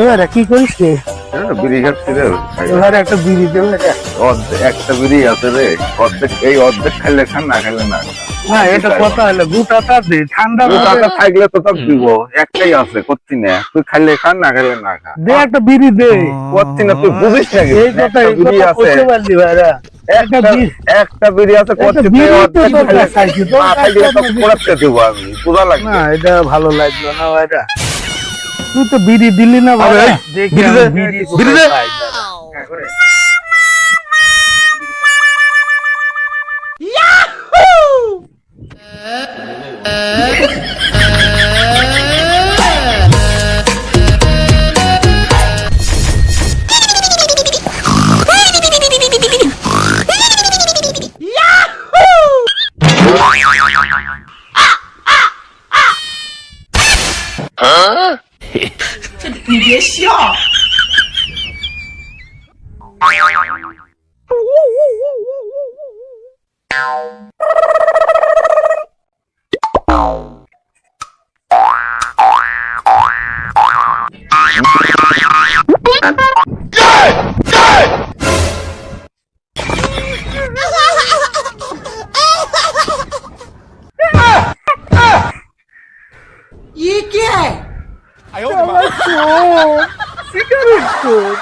এবারে কি করিস রে? বিড়ি খাচ্ছি রে। এবারে একটা বিড়ি দেবে অর্ধেক একটা বিড়ি আছে রে। অর্ধেক এই অর্ধেক খাইলে খান না খাইলে না না এটা কথা হলো গোটাটা দে ঠান্ডা থাকলে তো সব দিব। একটাই আছে করছি না। তুই খাইলে খান না খাইলে না খা। দে একটা বিড়ি দে। করছি না তুই বুঝিস না এই কথা এই কথা আছে। পারলি ভাইরা। একটা বিড়ি- একটা বিড়ি আছে বিড়ি আমি পূজা লাগবে? না এটা ভালো লাগল না ভাইরা। তুই তো বিড়ি দিলি না ভাই আরে, দেখি বিড়ি আমি দে, বিড়ি বিড়ি দে। E quem? É? Aí eu. Ela sou! Se garotou!